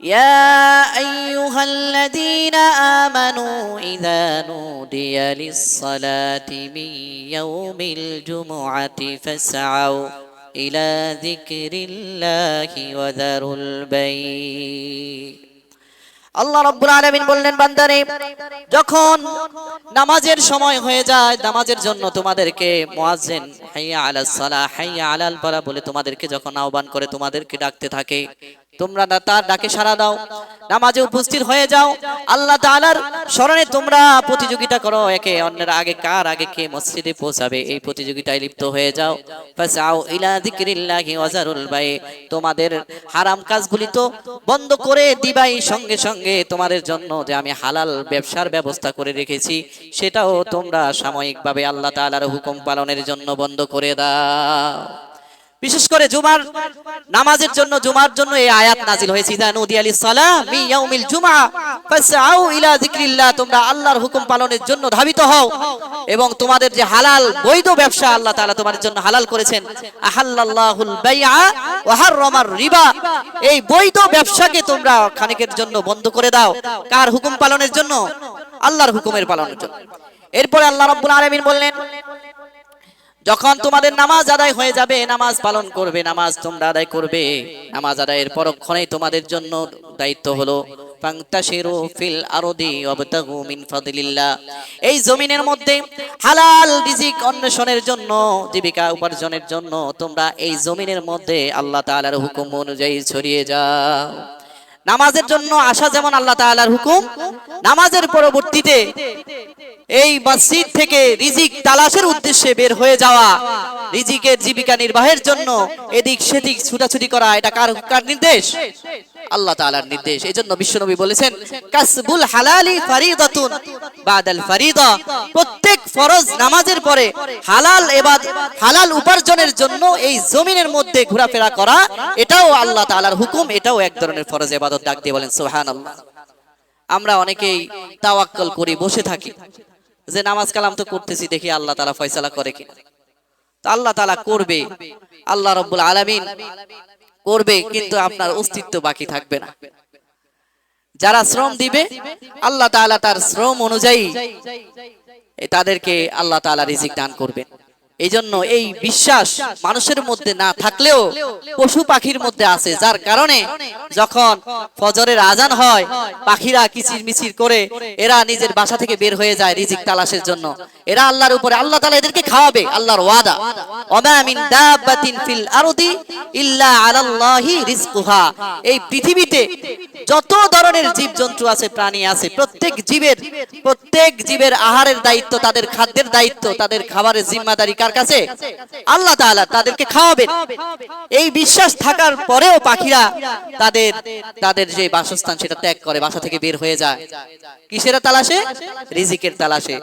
يا أيها الذين آمنوا إذا نودي للصلاة من يوم الجمعة فاسعوا إلى ذكر الله وذروا البيع আল্লাহ রব্বুল আলামিন বললেন বান্দারে যখন নামাজের সময় হয়ে যায় নামাজের জন্য তোমাদেরকে মুয়াজ্জিন হাইয়া আলাস সালাহ হাইয়া আলাল ফালা বলে তোমাদেরকে যখন আহ্বান করে তোমাদেরকে ডাকতে থাকে তোমরা তার ডাকে সাড়া দাও, নামাজে উপস্থিত হয়ে যাও। আল্লাহ তাআলার স্মরণে তোমরা প্রতিযোগিতা করো, একে অন্যের আগে কার আগে কে মসজিদে পৌঁছাবে, এই প্রতিযোগিতায় লিপ্ত হয়ে যাও। বাই, তোমাদের হারাম কাজগুলি তো বন্ধ করে দিবাই সঙ্গে সঙ্গে তোমাদের জন্য যে আমি হালাল ব্যবসার ব্যবস্থা করে রেখেছি, সেটাও তোমরা সাময়িকভাবে আল্লাহ তাআলার হুকুম পালনের জন্য বন্ধ করে দাও। বিশেষ করে জুমার নামাজের জন্য, জুমার জন্য এই আয়াত নাজিল হয়েছে, ইদা নুদি আলি সালাম মি ইয়াউমিল জুমআ ফাসআউ ইলা যিকরিল্লাহ তোমরা আল্লাহর হুকুম পালনের জন্য ধাবিত হও। এবং তোমাদের যে হালাল বৈধ ব্যবসা আল্লাহ তাআলা তোমাদের জন্য হালাল করেছেন। আহাল্লাল্লাহুল বাইআ ওয়া হাররামার রিবা। এই বৈধ ব্যবসাকে তোমরা খানিকের জন্য বন্ধ করে দাও। কার হুকুম পালনের জন্য? আল্লাহর হুকুমের পালনের জন্য। এরপরে আল্লাহ রাব্বুল আলামিন বললেন যখন তোমাদের নামাজ আদায় হয়ে যাবে, নামাজ পালন করবে, নামাজ তোমরা আদায় করবে। নামাজ আদায়ের পরক্ষণেই তোমাদের জন্য দায়িত্ব হলো এই জমিনের মধ্যে হালাল রিজিক অন্বেষণের জন্য, জীবিকা উপার্জনের জন্য তোমরা এই জমিনের মধ্যে আল্লাহ তাআলার হুকুম অনুযায়ী ছড়িয়ে যাও। নামাজের জন্য আসা যেমন আল্লাহ তাআলার হুকুম, নামাজের পরবর্তীতে এই মসজিদ থেকে রিজিক তালাশের উদ্দেশ্যে বের হয়ে যাওয়া, রিজিকের জীবিকা নির্বাহের জন্য এদিক সেদিক ছুটাছুটি করা, এটা কার কার নির্দেশ? আল্লাহ তাআলার নির্দেশ। এই জন্য বিশ্বনবী বলেছেন, কাসবুল হালালি ফারিদাতুন বাদাল ফারিদা। প্রত্যেক ফরজ নামাজের পরে হালাল এবাদ হালাল উপার্জনের জন্য এই জমিনের মধ্যে ঘোরাফেরা করা, এটাও আল্লাহ তাআলার হুকুম, এটাও এক ধরনের ফরজ ইবাদত ডাক দিয়ে বলেন, সুবহানাল্লাহ। আমরা অনেকেই তাওয়াক্কল করি, বসে থাকি। যে নামাজ কালাম তো করতেছি, দেখি আল্লাহ তাআলা ফয়সালা করে কি তো আল্লাহ তাআলা করবে। আল্লাহ রব্বুল আলামিন করবে কিন্তু আপনার অস্তিত্ব বাকি থাকবে না। যারা শ্রম দিবে আল্লাহ তাআলা তার শ্রম অনুযায়ী তাদেরকে আল্লাহ তাআলা রিজিক দান করবেন। এই এই বিশ্বাস মানুষের মধ্যে না থাকলেও পশু পাখির মধ্যে আছে, যার কারণে যখন ফজরের আজান হয়, পাখিরা কিচির মিচির করে এরা নিজের বাসা থেকে বের হয়ে যায় রিজিক তালাশের জন্য। এরা আল্লাহর উপরে, আল্লাহ তাআলা এদেরকে খাওয়াবে, আল্লাহর ওয়াদা। এই পৃথিবীতে যত ধরনের জীবজন্তু আছে, প্রাণী আছে, প্রত্যেক জীবের প্রত্যেক জীবের আহারের দায়িত্ব, তাদের খাদ্যের দায়িত্ব, তাদের খাবারের জিম্মাদারি, কার কাছে আল্লাহ তাআলা তাদেরকে খাওয়াবেন। এই বিশ্বাস থাকার পরেও পাখিরা তাদের তাদের যে বাসস্থান সেটা ত্যাগ করে, বাসা থেকে বের হয়ে যায়। কিসের তালাশে? রিজিকের তালাশে।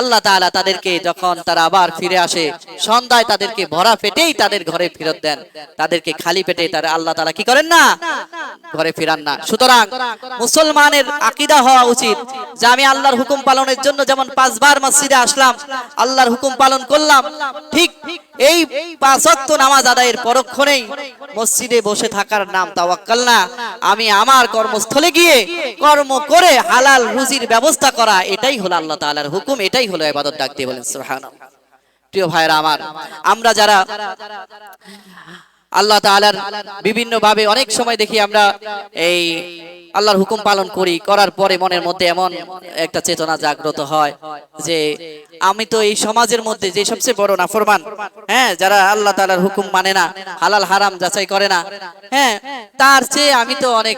আল্লাহ তাআলা তাদেরকে যখন তারা আবার ফিরে আসে, সন্ধ্যায় তাদেরকে ভরা পেটেই তাদের ঘরে ফেরত দেন। তাদেরকে খালি পেটে তারা আল্লাহ তাআলা কি করেন না? ঘরে ফিরান না। সুতরাং মুসলমানের আকীদা হওয়া উচিত যে আমি আল্লাহর হুকুম পালনের জন্য যেমন পাঁচবার মসজিদে আসলাম, আল্লাহর হুকুম পালন করলাম ঠিক এই পাঁচ ওয়াক্ত নামাজ আদায়ের পরক্ষণেই মসজিদে বসে থাকার নাম তাওয়াক্কাল না। আমি আমার কর্মস্থলে গিয়ে কর্ম করে হালাল রুজির ব্যবস্থা করা, এটাই হলো আল্লাহ তাআলার হুকুম, এটাই হলো ইবাদত ডাকতে বলেন, সুবহানাল্লাহ। প্রিয় ভাইরা আমার, আমরা যারা আল্লাহ তালার বিভিন্ন ভাবে অনেক সময় দেখি আমরা এই আল্লাহর হুকুম পালন করি, করার পরে মনের মধ্যে এমন একটা চেতনা জাগ্রত হয় যে আমি তো এই সমাজের মধ্যে যে সবচেয়ে বড় নাফরমান হ্যাঁ যারা আল্লাহ তালার হুকুম মানে না, হালাল হারাম যাচাই করে না হ্যাঁ তার চেয়ে আমি তো অনেক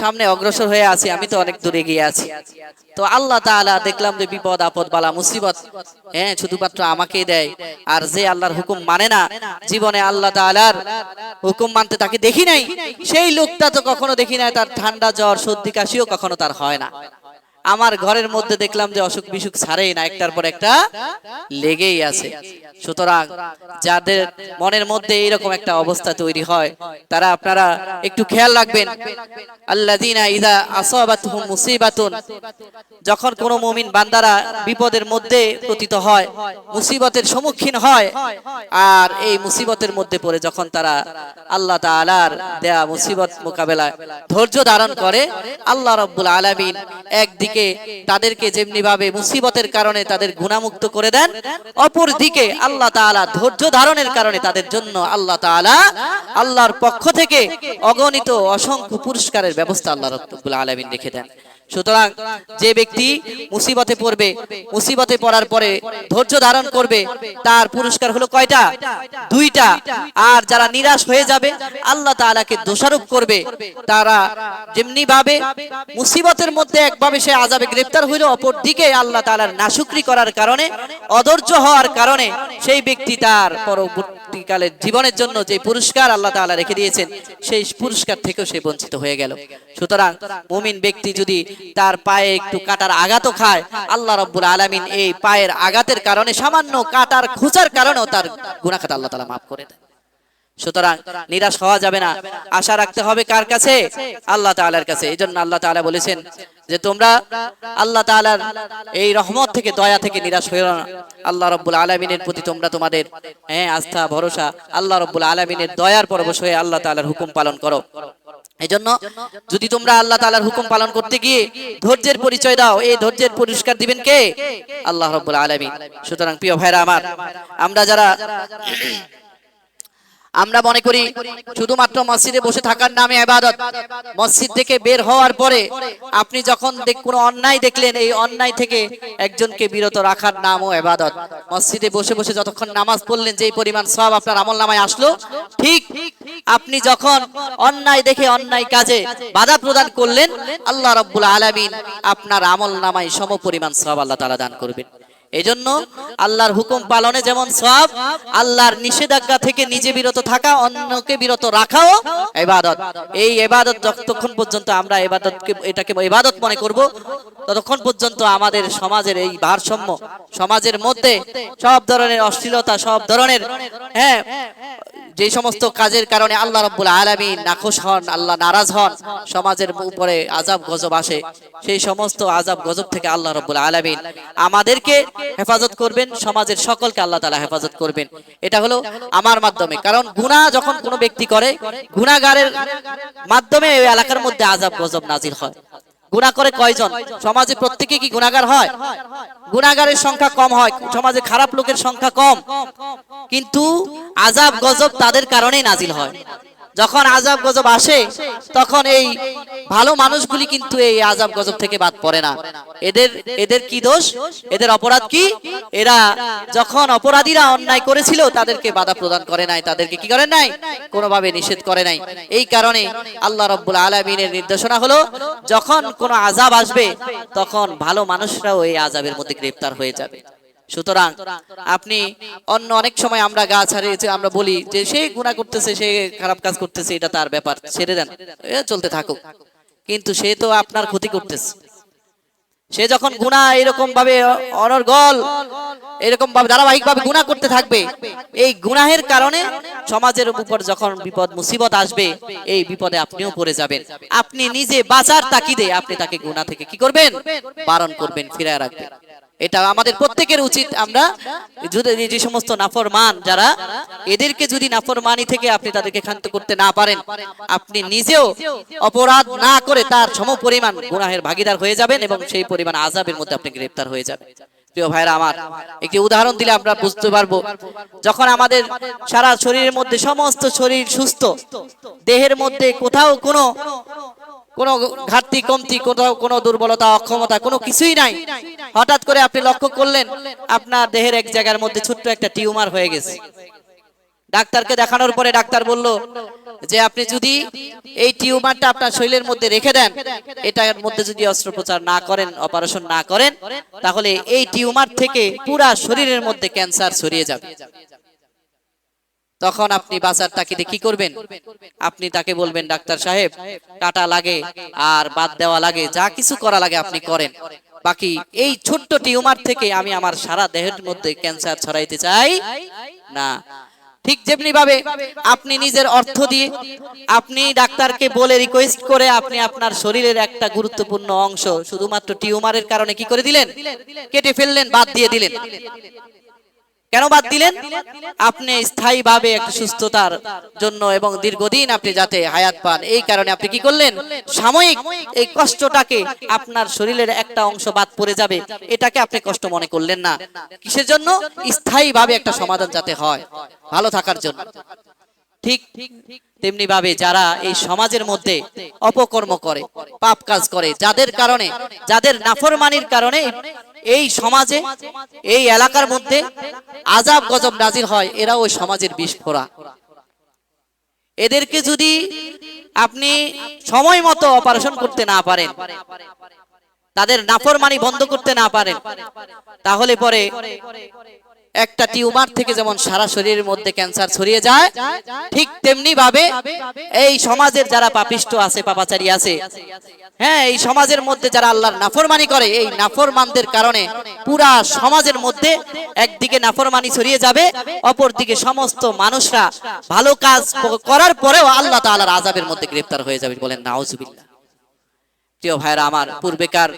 সামনে অগ্রসর হয়ে আছি, আমি তো অনেক দূরে গিয়ে আছি। তো আল্লাহ তাআলা দেখলাম যে বিপদ, আপদ, বালা, মুসিবত হ্যাঁ শুধুমাত্র আমাকেই দেয়। আর যে আল্লাহর হুকুম মানে না, জীবনে আল্লাহ তাআলার হুকুম মানতে তাকে দেখি নাই, সেই লোকটা তো কখনো দেখি নাই, তার ঠান্ডা জ্বর, সর্দি, কাশিও কখনো তার হয় না। আমার ঘরের মধ্যে দেখলাম যে অসুখ বিসুখ ছাড়েই না, একটার পর একটা লেগেই আছে। সুতরাং যাদের মনের মধ্যে এইরকম একটা অবস্থা তৈরি হয়, তারা আপনারা একটু খেয়াল রাখবেন। আল্লাযীনা ইযা আসাবাতহুম মুসিবাতুন, যখন কোনো মুমিন বান্দারা বিপদের মধ্যে পতিত হয়, মুসিবতের সম্মুখীন হয়, আর এই মুসিবতের মধ্যে পড়ে যখন তারা আল্লাহ তাআলার দেয়া মুসিবত মোকাবেলায় ধৈর্য ধারণ করে, আল্লাহ রাব্বুল আলামিন একদিকে তাদেরকে যেমনি ভাবে মুসিবতের কারণে তাদের গুণামুক্ত করে দেন অপর দিকে আল্লাহ তাআলা ধৈর্য ধারণের কারণে তাদের জন্য আল্লাহ তাআলা আল্লাহর পক্ষ থেকে অগণিত অসংখ্য পুরস্কারের ব্যবস্থা আল্লাহ রাব্বুল আলামিন রেখে দেন। সুতরাং যে ব্যক্তি মুসিবতে পড়বে, মুসিবতে পড়ার পরে ধৈর্য ধারণ করবে, তার পুরস্কার হলো কয়টা? দুইটা। আর যারা নিরাশ হয়ে যাবে, আল্লাহ তাআলাকে দোষারোপ করবে। তারা যেমনি ভাবে, মুসিবতের মধ্যে একভাবে সে আজাবে গ্রেফতার হইল অপর দিকে আল্লাহ তাআলার নাশুকরি করার কারণে, অধৈর্য হওয়ার কারণে সেই ব্যক্তি তার পরবর্তীকালের জীবনের জন্য যে পুরস্কার আল্লাহ তাআলা রেখে দিয়েছেন, সেই পুরস্কার থেকেও সে বঞ্চিত হয়ে গেল। সুতরাং মুমিন ব্যক্তি যদি তার পায়ে একটু কাটার আঘাতও খায়। আল্লাহ রব্বুল আলামিন এই পায়ের আঘাতের কারণে সামান্য কাটার খুঁচার কারণেও তার গুনাখাতা আল্লাহ তাআলা মাফ করে দেয়। সুতরাং নিরাশ হওয়া যাবে না। আশা রাখতে হবে কার কাছে? আল্লাহ তাআলার কাছে। এই জন্য আল্লাহ তাআলা বলেছেন যে তোমরা আল্লাহ তাআলার এই রহমত থেকে দয়া থেকে নিরাশ হইও না। আল্লাহ রব্বুল আলামিনের প্রতি তোমরা তোমাদের হ্যাঁ আস্থা ভরসা। আল্লাহ রব্বুল আলামিনের দয়ার পরবশ হয়ে আল্লাহ তাআলার হুকুম পালন করো। এই জন্য যদি তোমরা আল্লাহ তালার হুকুম পালন করতে গিয়ে ধৈর্যের পরিচয় দাও এই ধৈর্যের পুরস্কার দিবেন কে? আল্লাহ রব্বুল আলামিন। সুতরাং প্রিয় ভাইরা আমার আমরা যারা আমরা মনে করি শুধুমাত্র মসজিদে বসে থাকার নামে আবাদত মসজিদ থেকে বের হওয়ার পরে আপনি যখন কোনো অন্যায় দেখলেন, এই অন্যায় থেকে একজনকে বিরত রাখার নামও আবাদত মসজিদে বসে বসে যতক্ষণ নামাজ পড়লেন, যেই পরিমাণ সব আপনার আমল নামায় আসলো, ঠিক আপনি যখন অন্যায় দেখে অন্যায় কাজে বাধা প্রদান করলেন, আল্লাহ রব্বুল আলামিন আপনার আমল নামায় সম পরিমাণ সব আল্লাহ তাআলা দান করবেন। এজন্য আল্লাহর হুকুম পালনে যেমন সব আল্লাহর নিষেধাজ্ঞা থেকে নিজে বিরত থাকা, অন্যকে বিরত রাখাও এবাদত এই এবাদত যতক্ষণ পর্যন্ত আমরা এবাদতকে এটাকে এবাদত মনে করব, ততক্ষণ পর্যন্ত আমাদের সমাজের এই ভারসাম্য, সমাজের মধ্যে সব ধরনের অশ্লীলতা, সব ধরনের হ্যাঁ যে সমস্ত কাজের কারণে আল্লাহ রব্বুল আলামিন নাখোশ হন, আল্লাহ নারাজ হন, সমাজের উপরে আজাব গজব আসে। সেই সমস্ত আজাব গজব থেকে আল্লাহ রব্বুল আলামিন আমাদেরকে হেফাজত করবেন, সমাজের সকলকে আল্লাহ তাআলা হেফাজত করবেন। এটা হলো আমার মাধ্যমে। কারণ গুনাহ যখন কোনো ব্যক্তি করে, গুনাহগারের মাধ্যমে ওই এলাকার মধ্যে আজাব গজব নাজির হয়। গুনাহ করে কয়জন? সমাজে প্রত্যেকে কি গুনাহগার হয়? গুনাহগারের সংখ্যা কম হয়, সমাজে খারাপ লোকের সংখ্যা কম। কিন্তু আজাব গজব তাদের কারণেই নাজিল হয়। যখন আজাব গজব আসে, তখন এই ভালো মানুষগুলি কিন্তু এই আজাব গজব থেকে বাদ পড়ে না। এদের এদের কি দোষ? এদের অপরাধ কি? এরা যখন অপরাধীরা অন্যায় করেছিল, তাদেরকে বাধা প্রদান করে নাই। তাদেরকে কি করে নাই? কোনোভাবে নিষেধ করে নাই। এই কারণে আল্লাহ রব্বুল আলমিনের নির্দেশনা হলো, যখন কোনো আজাব আসবে, তখন ভালো মানুষরাও এই আজাবের মধ্যে গ্রেপ্তার হয়ে যাবে। সুতরাং আপনি অন্য অনেক সময় আমরা গা ছাড়িয়ে যে আমরা বলি যে সে গুণা করতেছে, সে খারাপ কাজ করতেছে, এটা তার ব্যাপার, ছেড়ে দেন চলতে থাকুক। কিন্তু সে তো আপনার ক্ষতি করতেছে। সে যখন গুণা এরকম ভাবে অনর্গল এরকম ভাবে ধারাবাহিক ভাবে গুণা করতে থাকবে, এই গুনাহের কারণে সমাজের উপর যখন বিপদ, মুসিবত আসবে, এই বিপদে আপনিও পড়ে যাবেন। আপনি নিজে বাঁচার তাকিদে আপনি তাকে গুণা থেকে কি করবেন? বারণ করবেন, ফিরায় রাখবেন। এটা আমাদের প্রত্যেকের উচিত আমরা যদি যে সমস্ত নাফরমান যারা, এদেরকে যদি নাফরমানি থেকে আপনি তাদেরকে ক্ষান্ত করতে না পারেন, আপনি নিজেও অপরাধ না করে তার সমপরিমাণ গুনাহের ভাগিদার হয়ে যাবেন এবং সেই পরিমাণ আজাবের মধ্যে আপনি গ্রেফতার হয়ে যাবেন। প্রিয় ভাইরা আমার, একটি উদাহরণ দিলে আমরা বুঝতে পারব, যখন আমাদের সারা শরীরের মধ্যে সমস্ত শরীর সুস্থ, দেহের মধ্যে কোথাও কোনো কোনো ঘাটতি, কমতি কোথাও কোনো দুর্বলতা, অক্ষমতা, কোনো কিছুই নাই। হঠাৎ করে আপনি লক্ষ্য করলেন, আপনার দেহের এক জায়গার মধ্যে ছোট্ট একটা টিউমার হয়ে গেছে। ডাক্তারকে দেখানোর পরে ডাক্তার বলল যে, আপনি যদি এই টিউমারটা আপনার শরীরের মধ্যে রেখে দেন, এটার মধ্যে যদি অস্ত্রোপচার না করেন, অপারেশন না করেন, তাহলে এই টিউমার থেকে পুরা শরীরের মধ্যে ক্যান্সার ছড়িয়ে যাবে। তখন আপনি বাঁচার তাকিদে কি করবেন? আপনি তাকে বলবেন, ডাক্তার সাহেব কাটা লাগে আর বাদ দেওয়া লাগে, যা কিছু করা লাগে আপনি করেন। বাকি এই ছোট্ট টিউমার থেকে আমি আমার সারা দেহের মধ্যে ক্যান্সার ছড়াইতে চাই না। ঠিক যেমনি ভাবে আপনি নিজের অর্থ দিয়ে আপনি ডাক্তারকে বলে রিকোয়েস্ট করে আপনি আপনার শরীরের একটা গুরুত্বপূর্ণ অংশ শুধুমাত্র টিউমারের কারণে কি করে দিলেন? কেটে ফেললেন, বাদ দিয়ে দিলেন। কেন বাদ দিলেন? আপনি স্থায়ীভাবে একটা সুস্থতার জন্য এবং দীর্ঘদিন আপনি যাতে হায়াত পান। এই কারণে আপনি কি করলেন? সাময়িক এই কষ্টটাকে আপনার শরীরের একটা অংশ বাদ পড়ে যাবে। এটাকে আপনি কষ্ট মনে করলেন না। কিসের জন্য? স্থায়ীভাবে একটা সমাধান যাতে হয়। ভালো থাকার জন্য। ঠিক তেমনি ভাবে যারা এই সমাজের মধ্যে অপকর্ম করে, পাপ কাজ করে, যাদের কারণে, যাদের নাফরমানির কারণে এই সমাজে, এই এলাকার মধ্যে আজাব গজব নাজির হয়, এরা ওই সমাজের বিস্ফোরা এদেরকে যদি আপনি সময় মতো অপারেশন করতে না পারেন, তাদের নাফরমানি বন্ধ করতে না পারেন, তাহলে পরে একটা টিউমার থেকে যেমন সারা শরীরের মধ্যে ক্যান্সার ছড়িয়ে যায় ঠিক তেমনি ভাবে এই সমাজের যারা পাপিষ্ট আছে পাপাচারী আছে হ্যাঁ এই সমাজের মধ্যে যারা আল্লাহর নাফরমানি করে এই নাফরমানদের কারণে পুরা সমাজের মধ্যে একদিকে নাফরমানি ছড়িয়ে যাবে অপরদিকে সমস্ত মানুষরা ভালো কাজ করার পরেও আল্লাহ তাআলার আযাবের মধ্যে গ্রেফতার হয়ে যাবে বলেন নাউজুবিল্লাহ। প্রিয় ভাইরা আমার পূর্বেকার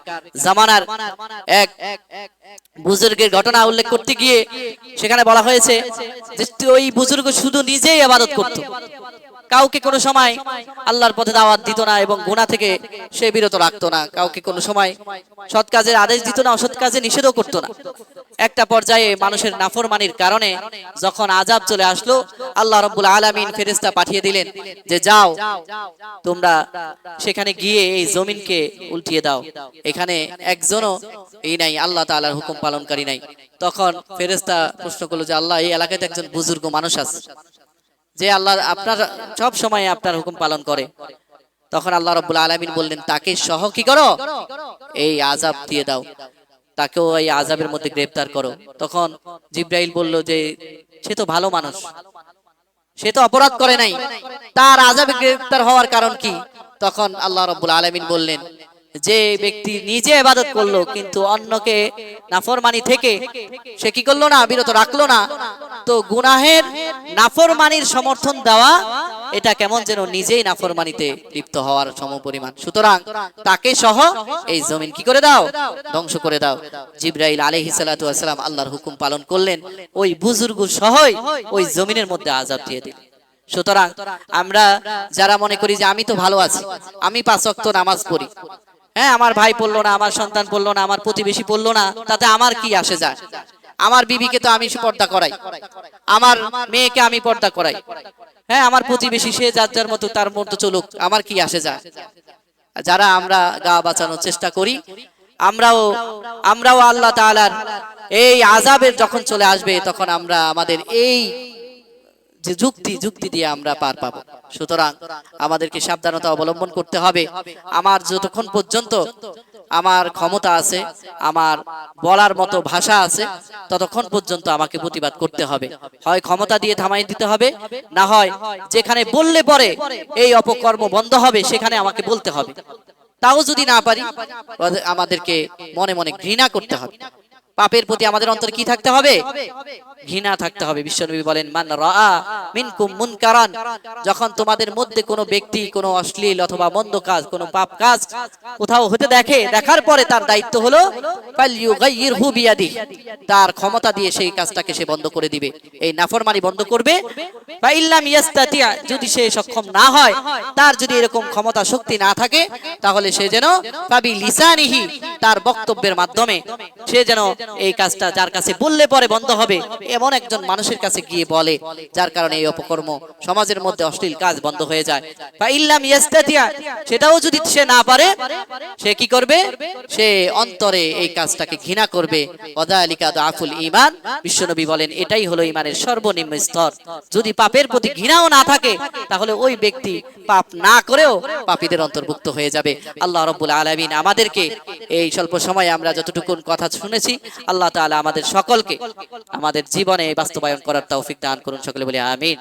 জামানার এক বুজুর্গের ঘটনা উল্লেখ করতে গিয়ে সেখানে বলা হয়েছে যে ওই বুজুর্গ শুধু নিজেই আবাদত করত। কাউকে কোনো সময় আল্লাহর পথে দাওয়াত দিত না এবং গুণা থেকে সে বিরত রাখতো না। কাউকে কোনো সময় সৎ কাজের আদেশ দিত না, অসৎ কাজে নিষেধও করতো না। একটা পর্যায়ে মানুষের নাফরমানির কারণে যখন আজাব চলে আসলো, আল্লাহ রব্বুল আলামিন ফেরেস্তা পাঠিয়ে দিলেন যে, যাও, তোমরা সেখানে গিয়ে এই জমিনকে উল্টিয়ে দাও। এখানে একজনও এই নাই, আল্লাহ তাআলার হুকুম পালনকারী নাই। তখন ফেরেশতা প্রশ্ন করল যে, আল্লাহ, এই এলাকায় তো একজন বুজুর্গ মানুষ আছে। যে আল্লাহ আপনার সব সময় আপনার হুকুম পালন করে। তখন আল্লাহ রব্বুল আলামিন বললেন, তাকে সহ কি করো? এই আজাব দিয়ে দাও। তাকেও এই আজাবের মধ্যে গ্রেফতার করো। তখন জিব্রাইল বলল যে, সে তো ভালো মানুষ। সে তো অপরাধ করে নাই। তার আজাবে গ্রেফতার হওয়ার কারণ কি? তখন আল্লাহ রব্বুল আলামিন বললেন যে ব্যক্তি নিজে ইবাদত করল, কিন্তু অন্যকে নাফরমানি থেকে সে কি করল না, বিরত রাখল না? তো গুনাহের নাফরমানির সমর্থন দেওয়া, এটা কেমন যেন নিজেই নাফরমানিতে লিপ্ত হওয়ার সমপরিমাণ। সুতরাং তাকে সহ এই জমিন কি করে দাও? ধ্বংস করে দাও। জিব্রাইল সালাতু ওয়াসালাম আল্লাহর হুকুম পালন করলেন, ওই বুজুর্গ সহই ওই জমিনের মধ্যে আযাব দিয়ে দিলেন। সুতরাং আমরা যারা মনে করি যে আমি তো ভালো আছি, আমি পাঁচ ওয়াক্ত নামাজ পড়ি হ্যাঁ আমার ভাই পড়ল না, আমার সন্তান পড়ল না, আমার প্রতিবেশী পড়ল না, তাতে আমার কি আসে যায়? আমার বিবিকে তো আমি পর্দা করাই, আমার মেয়েকে আমি পর্দা করাই। হ্যাঁ আমার প্রতিবেশী, সে যার যার মতো তার মতো চলুক, আমার কি আসে যায়? যারা আমরা গা বাঁচানোর চেষ্টা করি, আমরাও আমরাও আল্লাহ তাআলার এই আজাবের যখন চলে আসবে, তখন আমরা আমাদের এই যে যুক্তি যুক্তি দিয়ে আমরা পার পাবো। সুতরাং আমাদেরকে সাবধানতা অবলম্বন করতে হবে। আমার যতক্ষণ পর্যন্ত আমার ক্ষমতা আছে, আমার বলার মতো ভাষা আছে, ততক্ষণ পর্যন্ত আমাকে প্রতিবাদ করতে হবে। হয় ক্ষমতা দিয়ে থামাই দিতে হবে, না হয় যেখানে বললে পরে এই অপকর্ম বন্ধ হবে, সেখানে আমাকে বলতে হবে। তাও যদি না পারি, আমাদেরকে মনে মনে ঘৃণা করতে হবে। পাপের প্রতি আমাদের অন্তরে কি থাকতে হবে? ঘৃণা থাকতে হবে। বিশ্বনবী বলেন, মান রাআ মিনকুম মুনকারান। যখন তোমাদের মধ্যে কোনো ব্যক্তি, কোনো অশ্লীল অথবা মন্দ কাজ, কোনো পাপ কাজ কোথাও হতে দেখে, দেখার পরে তার দায়িত্ব হলো ফালইউগাইয়িরহু বিয়াদিহি। তার ক্ষমতা দিয়ে সেই কাজটাকে সে বন্ধ করে দিবে। এই নাফরমানি বন্ধ করবে। বা ইল্লাম ইয়াস্তাতিয়া যদি সে সক্ষম না হয়, তার যদি এরকম ক্ষমতা শক্তি না থাকে, তাহলে সে যেন পাবি লিসানিহি তার বক্তব্যের মাধ্যমে সে যেন এই কাজটা যার কাছে বললে পরে বন্ধ হবে, এমন একজন মানুষের কাছে গিয়ে বলে, যার কারণে এই অপকর্ম সমাজের মধ্যে অশ্লীল কাজ বন্ধ হয়ে যায়। বা ইল্লাম ইয়াস্তাতিয়া, সেটাও যদি সে না পারে, সে কি করবে? সে অন্তরে এই কাজটাকে ঘৃণা করবে। ওয়াদালিকা দাফুল ঈমান, বিশ্বনবী বলেন, এটাই হলো ঈমানের সর্বনিম্ন স্তর। যদি পাপের প্রতি ঘৃণাও না থাকে, তাহলে ওই ব্যক্তি পাপ না করেও পাপীদের অন্তর্ভুক্ত হয়ে যাবে। আল্লাহ রব্বুল আলামিন আমাদেরকে এই স্বল্প সময়ে আমরা যতটুকুন কথা শুনেছি আল্লাহ তালা আমাদের সকলকে আমাদের জীবনে বাস্তবায়ন করার তৌফিক দান করুন। সকলে বলি আমিন।